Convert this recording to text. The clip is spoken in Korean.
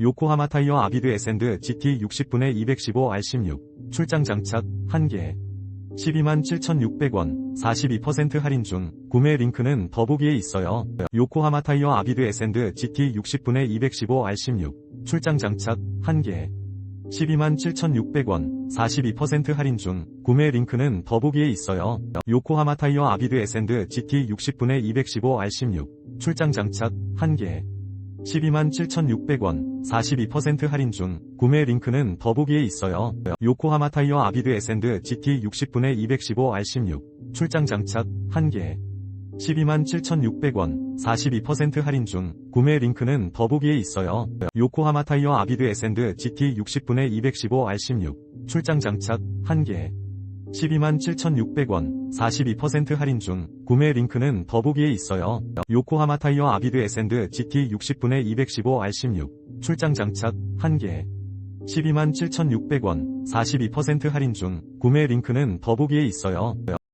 요코하마 타이어 아비드 에센드 GT 60분의 215R16 출장 장착 1개 12만 7,600원 42% 할인 중 구매 링크는 더보기에 있어요. 요코하마 타이어 아비드 에센드 GT 60분의 215R16 출장 장착 1개 12만 7,600원 42% 할인 중 구매 링크는 더보기에 있어요. 요코하마 타이어 아비드 에센드 GT 60분의 215R16 출장 장착 1개 12만 7,600원 42% 할인 중 구매 링크는 더보기에 있어요. 요코하마 타이어 아비드 에센드 GT 60분의 215R16 출장 장착 1개 12만 7,600원 42% 할인 중 구매 링크는 더보기에 있어요. 요코하마 타이어 아비드 에센드 GT 60분의 215R16 출장 장착 1개 12만 7,600원 42% 할인 중 구매 링크는 더보기에 있어요. 요코하마 타이어 아비드 에센드 GT 60분의 215R16 출장 장착 1개 12만 7,600원 42% 할인 중 구매 링크는 더보기에 있어요.